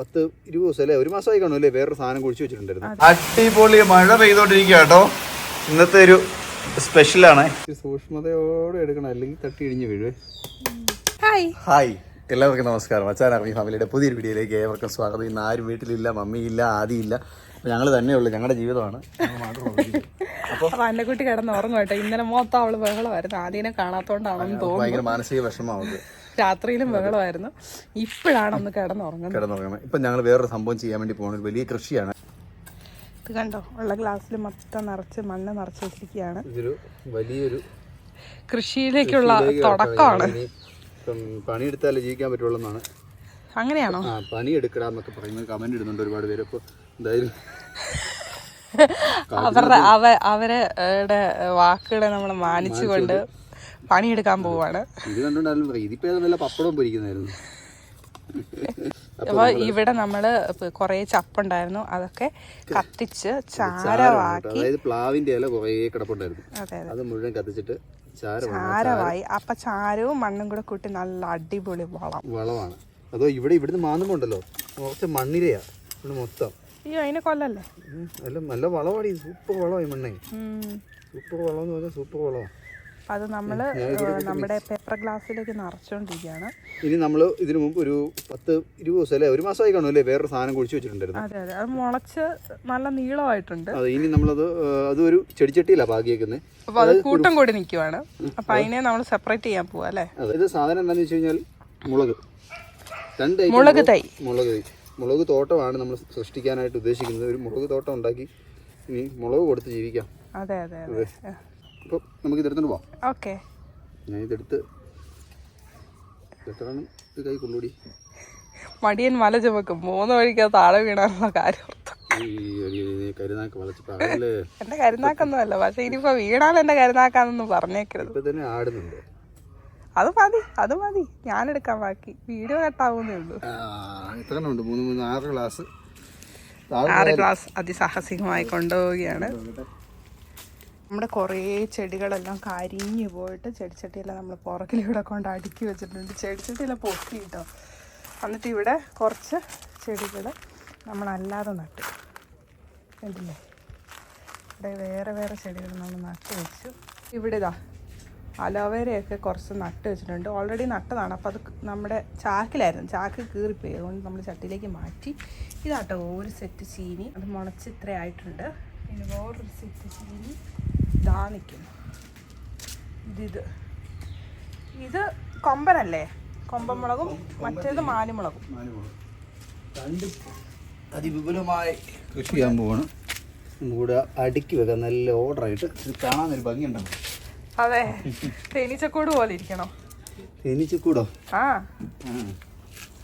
പത്ത് ഇരുപത് ദിവസം അല്ലേ ഒരു മാസമായി കാണും അല്ലേ വേറൊരു സാധനം കുഴിച്ചു വെച്ചിട്ടുണ്ടായിരുന്നു. അടിപൊളി മഴ പെയ്തോണ്ടിരിക്കുക കേട്ടോ. ഇന്നത്തെ ഒരു സ്പെഷ്യലാണ് സൂക്ഷ്മതയോടെ എടുക്കണം. അല്ലെങ്കിൽ തട്ടി ഇടിഞ്ഞു വീഴുവേ. ഹായ് ഹായ് എല്ലാവർക്കും നമസ്കാരം. അച്ഛൻ അറബി ഫാമിലിയുടെ പുതിയൊരു വീഡിയോയിലേക്ക് ഏവർക്കും സ്വാഗതം. ഇന്ന് ആരും വീട്ടിലില്ല മമ്മിയില്ല ആദിയില്ല. ഞങ്ങൾ തന്നെയുള്ളൂ ഞങ്ങളുടെ ജീവിതമാണ്. അപ്പോൾ മാത്രമുള്ള കുട്ടി കിടന്ന് ഉറങ്ങും കേട്ടോ. ഇന്നലെ മൊത്തം അവൾ ബഹളമായിരുന്നു. ആദ്യം കാണാത്തോണ്ടാണെന്ന് തോന്നുന്നു. ഭയങ്കര മാനസിക വിഷമമാവുന്നത് രാത്രിയിലും ബഹളമായിരുന്നു. ഇപ്പോഴാണ് ഒന്ന് കിടന്നുറങ്ങുന്നത്. കിടന്നുറങ്ങണം ഇപ്പം ഞങ്ങൾ വേറൊരു സംഭവം ചെയ്യാൻ വേണ്ടി പോകുന്നത് വലിയ കൃഷിയാണ്. ഇത് കണ്ടോ? ഉള്ള ഗ്ലാസ്സിൽ മൊത്തം നിറച്ച് മണ്ണ് നിറച്ച് വെച്ചിരിക്കുകയാണ്. ഇതൊരു വലിയൊരു കൃഷിയിലേക്കുള്ള തുടക്കമാണ്. പണിയെടുത്താലേ ജീവിക്കാൻ പറ്റുള്ളൂ എന്നാണ് അങ്ങനെയാണോ? ആ പണിയെടുക്കടാന്നൊക്കെ പറയുന്നത് കമന്റ് ഇടുന്നുണ്ട് ഒരുപാട് പേര്. അപ്പോൾ എന്തായാലും അവരുടെ അവ അവരുടെ വാക്കുകളെ നമ്മൾ മാനിച്ചുകൊണ്ട് പണിയെടുക്കാൻ പോവാണ്. ഇത് ഏതാ പപ്പടം പൊരിക്കുന്നായിരുന്നു അപ്പൊ ഇവിടെ നമ്മൾ കൊറേ ചപ്പുണ്ടായിരുന്നു. അതൊക്കെ കത്തിച്ച് ചാരവാക്കി. അതായത് പ്ലാവിന്റെ ഇല കുറേ കിടപ്പുണ്ടായിരുന്നു. അതെ മുഴുവൻ കത്തിച്ചിട്ട് ചാരവായി. ചാരമായി അപ്പൊ ചാരവും മണ്ണും കൂടെ കൂട്ടി നല്ല അടിപൊളി വളം. വളമാണ്. അതോ ഇവിടെ ഇവിടുന്ന് മാന്നുമ്പോണ്ടല്ലോ കുറച്ച് മണ്ണിരയാ. ഇവിടെ മൊത്തം. അയ്യോ അതിനെ കൊല്ലല്ലേ? നല്ല ഈ സൂപ്പർ വളമായി മണ്ണേ. സൂപ്പർ വളം എന്ന് പറഞ്ഞാൽ സൂപ്പർ വളമാണ് അപ്പൊ അത് നമ്മൾ നമ്മുടെ പേപ്പർ ഗ്ലാസ്സിലേക്ക് നിറച്ചുകൊണ്ടിരിക്കുകയാണ് ഇനി നമ്മൾ ഇതിനു മുമ്പ് ഒരു പത്ത് ഇരുപത് ദിവസം അല്ലേ ഒരു മാസമായി കാണും അല്ലേ വേറൊരു സാധനം കുഴിച്ചു വെച്ചിട്ടുണ്ടായിരുന്നു. അതെ അതെ. അത് മുളച്ച് നല്ല നീളമായിട്ടുണ്ട്. അതെ ഇനി നമ്മളത് അത് ഒരു ചെടിച്ചട്ടിയിലാണ് ഭാഗ്യേക്കുന്നത് അപ്പോൾ അത് കൂട്ടം കൂടി നിൽക്കുവാണ് അപ്പൊ അതിനെ നമ്മൾ സെപ്പറേറ്റ് ചെയ്യാൻ പോവാ അല്ലേ? ഇത് സാധനം എന്താണെന്ന് വെച്ച് കഴിഞ്ഞാൽ മുളക്. രണ്ട് മുളക് തൈ. മുളക് തൈ. മുളക് തോട്ടമാണ് നമ്മൾ സൃഷ്ടിക്കാനായിട്ട് ഉദ്ദേശിക്കുന്നത്. ഒരു മുളക് തോട്ടം ഉണ്ടാക്കി ഇനി മുളക് കൊടുത്ത് ജീവിക്കാം. അതെ അതെ അതെ. അപ്പോൾ നമുക്ക് ഇതെടുത്തോണ്ട് പോവാം. ഓക്കെ. ഞാൻ ഇതെടുത്ത് എത്രയാണ് ഇത് കൈ കൊള്ളൂടി മടിയൻ മല ചുമക്കും. മൂന്ന് വഴിക്ക് താഴെ വീണാനുള്ള കാര്യം എന്റെ കരുനാക്കൊന്നുമല്ല. പക്ഷെ ഇനിയിപ്പോ വീണാൽ എന്റെ കരുനാക്കാന്നൊന്നും പറഞ്ഞേക്കരുത്. അത് മതി അത് മതി. ഞാനെടുക്കാൻ ബാക്കി. വീഡിയോ കട്ടാവുന്നേ ഉള്ളൂ. ആറ് ഗ്ലാസ്. അതിസാഹസികമായി കൊണ്ടുപോവുകയാണ്. നമ്മുടെ കുറേ ചെടികളെല്ലാം കരിഞ്ഞു പോയിട്ട് ചെടിച്ചട്ടിയെല്ലാം നമ്മൾ പുറകിലൂടെ കൊണ്ട് അടുക്കി വെച്ചിട്ടുണ്ട്. ചെടിച്ചട്ടിയെല്ലാം പൊട്ടി കിട്ടും. എന്നിട്ട് ഇവിടെ കുറച്ച് ചെടികൾ നമ്മളല്ലാതെ നട്ടു. കണ്ടില്ലേ? ഇവിടെ വേറെ വേറെ ചെടികൾ നമ്മൾ നട്ട് വെച്ചു. ഇവിടെ ഇതാ അലോവേരയൊക്കെ കുറച്ച് നട്ട് വെച്ചിട്ടുണ്ട്. ഓൾറെഡി നട്ടതാണ്. അപ്പോൾ അത് നമ്മുടെ ചാക്കിലായിരുന്നു. ചാക്ക് കീറിപ്പോയി. അതുകൊണ്ട് നമ്മൾ ചട്ടിയിലേക്ക് മാറ്റി. ഇതാട്ടോ ഒരു സെറ്റ് ചീനി. അത് മുളച്ച് ഇത്ര ആയിട്ടുണ്ട് പിന്നെ വേറൊരു സെറ്റ് ചീനി ഇതാ നിൽക്കുന്നു ഇതിത്. ഇത് കൊമ്പനല്ലേ? കൊമ്പൻമുളകും മറ്റേത് മാനിമുളകും. രണ്ട് അതിവിപുലമായ കൃഷി ചെയ്യാൻ പോവാണ്. കൂടെ അടുക്കി വെക്കാൻ നല്ല ഓർഡറായിട്ട് കാണാൻ കാണാനൊരു ഭംഗിയുണ്ടാവും അതെ. തേനീച്ചക്കൂട് പോലെ ഇരിക്കണോ? തേനീച്ചക്കൂടോ? ആ.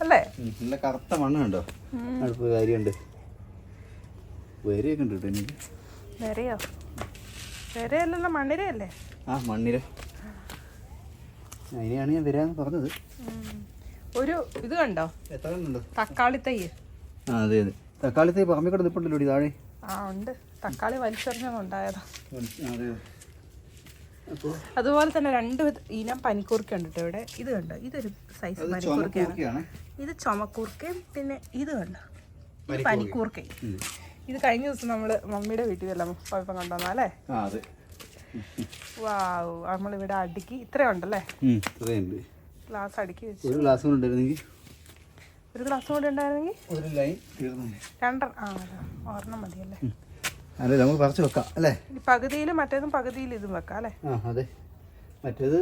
അല്ലേ? നല്ല കറുത്ത മണ്ണുണ്ടോ അടുപ്പ് കാര്യമുണ്ട്. വരെയൊക്കെ ഉണ്ട് കേട്ടോ എനിക്ക്. വരയോ വെറയല്ലല്ലോ മണ്ണിരയല്ലേ? ആ മണ്ണിര. അതിനെയാണ് ഞാൻ വരാന്ന് പറഞ്ഞത്. ഒരു ഇത് കണ്ടോ? എത്ര തക്കാളി തൈ. ആ അതെ അതെ. തക്കാളി തൈ പറമ്പിൽ കൂടെ നിൽപ്പുണ്ടല്ലോ താഴെ. ആ ഉണ്ട്. തക്കാളി വലിച്ചെറിഞ്ഞുണ്ടായതാ അതുപോലെ തന്നെ രണ്ട് ഇനം പനിക്കൂർക്ക ഉണ്ട് കേട്ടോ ഇവിടെ? ഇത് കണ്ടോ? ഇതൊരു സൈസ് പനിക്കൂർക്കയാണ്. ഇത് ചുമക്കൂർക്കയും പിന്നെ ഇത് കണ്ടോ? പനിക്കൂർക്കയും. ഇത് കഴിഞ്ഞ ദിവസം നമ്മൾ മമ്മിയുടെ വീട്ടിൽ അല്ല പോയപ്പം കൊണ്ടുവന്നാ അല്ലേ? വാവ്. നമ്മളിവിടെ അടുക്കി ഇത്രയും ഉണ്ടല്ലേ? ഗ്ലാസ് അടുക്കി വെച്ചു. ഒരു ഗ്ലാസ് ഉണ്ടായിരുന്നെങ്കിൽ ഒരു ഗ്ലാസ് കൂടി ഉണ്ടായിരുന്നെങ്കിൽ ഒരു ലൈൻ ആ. ഒരെണ്ണം മതിയല്ലേ? അതെ നമുക്ക് പറിച്ച് വെക്കാം അല്ലേ? പകുതിയിൽ മറ്റേതും പകുതിയിൽ ഇതും വെക്കാം അല്ലേ? അതെ. മറ്റേത്?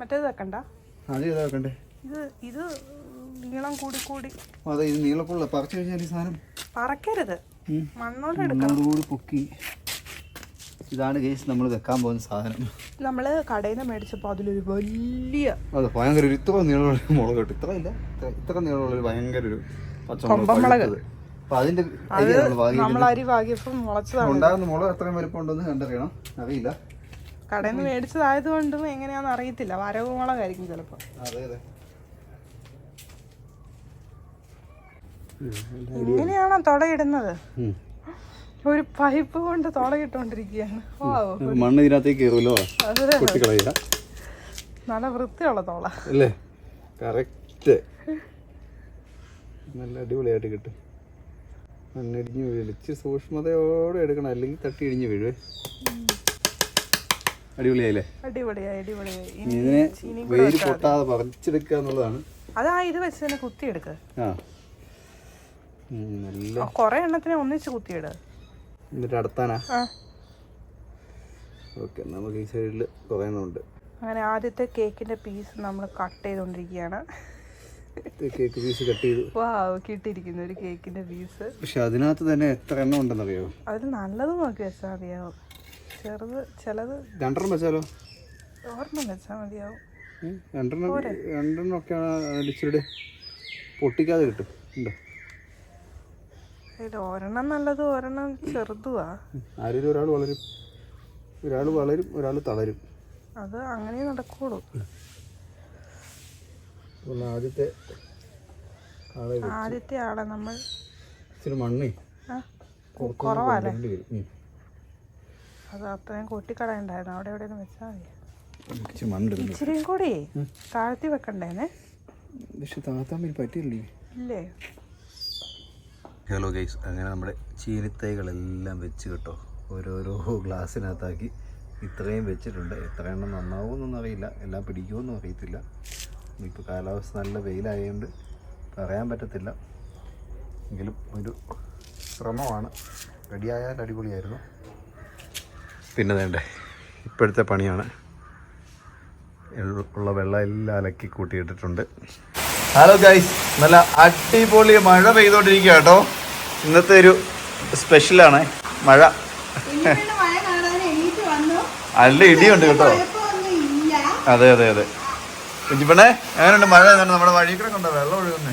മറ്റേത് വെക്കണ്ട. ഏതാ വെക്കണ്ടേ? ഇത് ഇത് നീളം കൂടി കൂടി. അതെ ഇത് നീളക്കുള്ള പറിച്ചു കഴിഞ്ഞാൽ ഈ സാധനം പറക്കരുത്. മണ്ണോട് മണ്ണോട് കൂടി പൊക്കി. ഇതാണ് കേസ് നമ്മൾ വെക്കാൻ പോകുന്ന സാധനം. നമ്മൾ കടയിൽ നിന്ന് മേടിച്ചപ്പോൾ അതിലൊരു വലിയ അതെ ഭയങ്കര ഒരു ഇത്ര നീളമുള്ള മുളക് കിട്ടും. ഇത്ര ഇല്ല ഇത്ര- നീളമുള്ള ഒരു ഭയങ്കര ഒരു പച്ചമുളക്. അപ്പൊ അതിന്റെ നമ്മൾ അരി പാകിയപ്പം മുളച്ചതാണ്. ഉണ്ടാകുന്ന മുളക് കണ്ടറിയണം. അറിയില്ല. കടയിൽ നിന്ന് മേടിച്ചതായതുകൊണ്ടും എങ്ങനെയാണെന്ന് അറിയത്തില്ല. വരവ് മുളകായിരിക്കും ചിലപ്പോൾ അതെ അതെ. എങ്ങനെയാണോ തുടയിടുന്നത്? ഒരു പൈപ്പ് കൊണ്ട് തുടയിട്ടോണ്ടിരിക്കുകയാണ്. ഓ മണ്ണ് ഇതിനകത്തേക്ക് കയറുമല്ലോ? നല്ല വൃത്തിയുള്ള തോള. അല്ലേ? കറക്റ്റ്. നല്ല അടിപൊളിയായിട്ട് കിട്ടും. മണ്ണിടിഞ്ഞ് വിളിച്ച് സൂക്ഷ്മതയോടെ എടുക്കണം. അല്ലെങ്കിൽ തട്ടി ഇടിഞ്ഞ് വീഴുവേ. അടിപൊളിയായില്ലേ? അടിപൊളിയായി അടിപൊളിയായി. ഇതിനെ പൊട്ടാതെ പറിച്ചെടുക്കുക എന്നുള്ളതാണ്. അതാ ഇത് വെച്ച് തന്നെ കുത്തിയെടുക്കുക ആ. നല്ല കുറെ എണ്ണത്തിനെ ഒന്നിച്ച് കുത്തിയിട്. എന്നിട്ട് അടുത്താനാ? ഓക്കെ നമുക്ക് ഈ സൈഡിൽ കുറേ എണ്ണമുണ്ട് അങ്ങനെ ആദ്യത്തെ കേക്കിന്റെ പീസ് നമ്മൾ കട്ട് ചെയ്തുകൊണ്ടിരിക്കുകയാണ് കേക്ക് പീസ് കട്ട് ചെയ്തു. കിട്ടിയിരിക്കുന്നു ഒരു കേക്കിന്റെ പീസ്. പക്ഷെ അതിനകത്ത് തന്നെ എത്ര എണ്ണം ഉണ്ടെന്നറിയോ? അതിൽ നല്ലത് നോക്കി വെച്ചാൽ മതിയാവും. ചെറുത് ചിലത് രണ്ടെണ്ണം വെച്ചാലോ? ഓർമ്മ വെച്ചാൽ മതിയാവും. രണ്ടെണ്ണം രണ്ടെണ്ണം ഒക്കെയാണ് ഇച്ചിരി പൊട്ടിക്കാതെ കിട്ടും. ഉണ്ടോ? അതിൽ ഒരെണ്ണം നല്ലത് ഒരെണ്ണം ചെറുതുവാ. ആരെങ്കിലും ഒരാൾ വളരും. ഒരാൾ വളരും ഒരാൾ തളരും. അത് അങ്ങനെ നടക്കുള്ളൂ. ആദ്യത്തെ ആദ്യത്തെ ആളെ നമ്മൾ ഇച്ചിരി മണ്ണേ കുറവാല്ലേ. അത് അത്രയും കൊട്ടിക്കളയണ്ടായിരുന്നു. അവിടെ എവിടെയെങ്കിലും വെച്ചാൽ മതി. ഇച്ചിരി ഇച്ചിരിയും കൂടി താഴ്ത്തി വെക്കണ്ടേനെ പക്ഷെ താത്താമ്മിൽ പറ്റില്ലേ ഇല്ലേ? ഹലോ ഗൈസ് അങ്ങനെ നമ്മുടെ ചീനിത്തൈകളെല്ലാം വെച്ച് കേട്ടോ. ഓരോരോ ഗ്ലാസ്സിനകത്താക്കി ഇത്രയും വെച്ചിട്ടുണ്ട്. എത്ര എണ്ണം നന്നാവുമെന്നൊന്നും അറിയില്ല. എല്ലാം പിടിക്കുമെന്നും അറിയത്തില്ല. ഇപ്പോൾ കാലാവസ്ഥ നല്ല വെയിലായതുകൊണ്ട് പറയാൻ പറ്റത്തില്ല. എങ്കിലും ഒരു ശ്രമമാണ്. റെഡിയായാൽ അടിപൊളിയായിരുന്നു. പിന്നെ വേണ്ടേ ഇപ്പോഴത്തെ പണിയാണ്. ഉള്ള വെള്ളം എല്ലാം അലക്കി കൂട്ടിയിട്ടിട്ടുണ്ട്. ഹലോ ഗൈസ് നല്ല അടിപൊളി മഴ പെയ്തോണ്ടിരിക്കുക കേട്ടോ. ഇന്നത്തെ ഒരു സ്പെഷ്യലാണ് മഴ. നല്ല ഇടിയുണ്ട് കേട്ടോ. അതെ അതെ അതെ. കുഞ്ഞിപ്പണ്ണേ എങ്ങനെയുണ്ട് മഴ? എങ്ങനെ നമ്മുടെ വഴി കൂടെ കണ്ടോ? വെള്ളം ഒഴുകുന്നേ.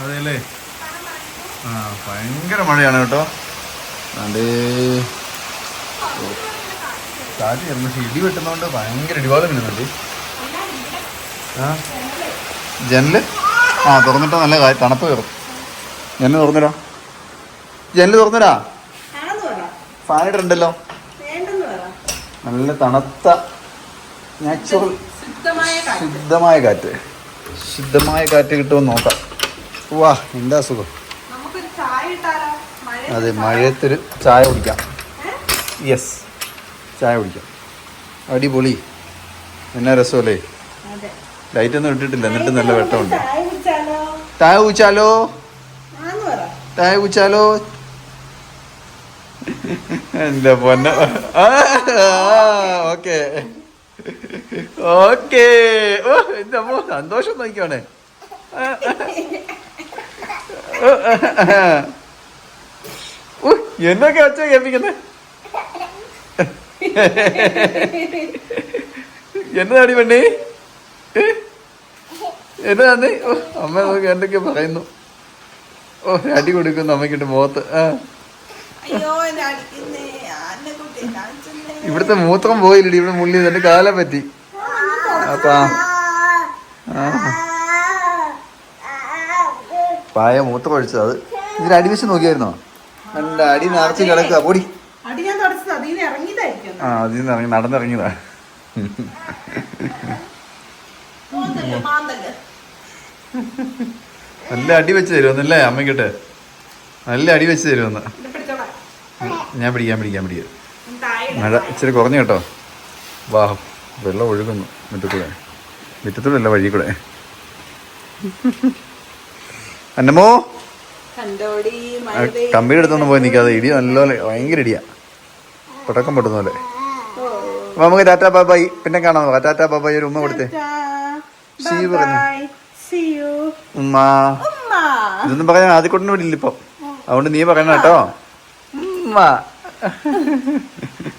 അതെല്ലേ ആ ഭയങ്കര മഴയാണ് കേട്ടോ. അതേ. കാറ്റ് ചേർന്ന് പക്ഷെ ഇടി വെട്ടുന്നതുകൊണ്ട് ഭയങ്കര ഇടിവാദം വരുന്നുണ്ട്. ആ. ജനൽ? ആ തുറന്നിട്ട് നല്ല കാര്യം തണുപ്പ് കയറും. ജനൽ തുറന്നിടാ. ജനൽ തുറന്നിടാ. ഫാൻ ഇട്ടിട്ടുണ്ടല്ലോ നല്ല തണുത്ത നാച്ചുറൽ ശുദ്ധമായ കാറ്റ്. ശുദ്ധമായ കാറ്റ്. കിട്ടുമെന്ന് നോക്കാം. വാ എന്താ സുഖം അതെ മഴയത്തൊരു ചായ കുടിക്കാം. യെസ് ചായ കുടിക്കാം. അടിപൊളി. എന്നാ രസമല്ലേ? ലൈറ്റൊന്നും ഇട്ടിട്ടില്ല എന്നിട്ട് നല്ല വെട്ടമുണ്ട്. ചായ കുച്ചാലോ താഴെ കുച്ചാലോ എന്റെ പൊന്ന. ഓക്കെ. ഓക്കെ. ഓ എന്റെ അമ്മോ സന്തോഷം നോക്കിയാണേ എന്നൊക്കെ അച്ഛ കേൾപ്പിക്കുന്നേ? എന്നതാടി പെണ്ണേ? എന്നതാന്നേ ഓ അമ്മ നോക്കി എന്തൊക്കെ പറയുന്നു. ഓ അടി കൊടുക്കുന്നു അമ്മയ്ക്കിട്ട് മുഖത്ത്. ആ. ഇവിടുത്തെ മൂത്രം പോയില്ലടി ഇവിടെ മുള്ളി എന്റെ കാല പറ്റി. അപ്പാ. പായ മൂത്രം ഒഴിച്ചത് അത്. ഇതിന് അടി വെച്ച് നോക്കിയായിരുന്നോ? നല്ല അടി നിറച്ച് കിടക്കുക പൊടി. ആ അതിൽ നിന്ന് ഇറങ്ങി നടന്നിറങ്ങിയതാ. നല്ല അടി വെച്ച് തരുമെന്നല്ലേ? അമ്മയ്ക്കിട്ട്. നല്ല അടി വെച്ച് തരുമെന്ന്. ഞാൻ പിടിക്കാം പിടിക്കാം പിടിക്കാം. മഴ ഇച്ചിരി കുറഞ്ഞു കേട്ടോ. വാ വെള്ളം ഒഴുകുന്നു മുറ്റത്തൂടെ. മുറ്റത്തൂടെ അല്ല വഴി കൂടെ അന്നമോ കണ്ടോടി ആ കമ്പിയുടെ അടുത്തൊന്നും പോയി നിൽക്കാതെ ഇടി നല്ലപോലെ ഭയങ്കര ഇടിയാ. പടക്കം പൊട്ടുന്ന പോലെ. അപ്പൊ നമുക്ക് ടാറ്റാ ബാബായി പിന്നെ കാണാം ടാറ്റാ ബാബായി ഒരു ഉമ്മ കൊടുത്തേ. ശിവ പറഞ്ഞു. ഉമ്മ. ഇതൊന്നും പറയാൻ ആദ്യ ഇപ്പൊ. അതുകൊണ്ട് നീ പറയണം കേട്ടോ. ഉമ്മ.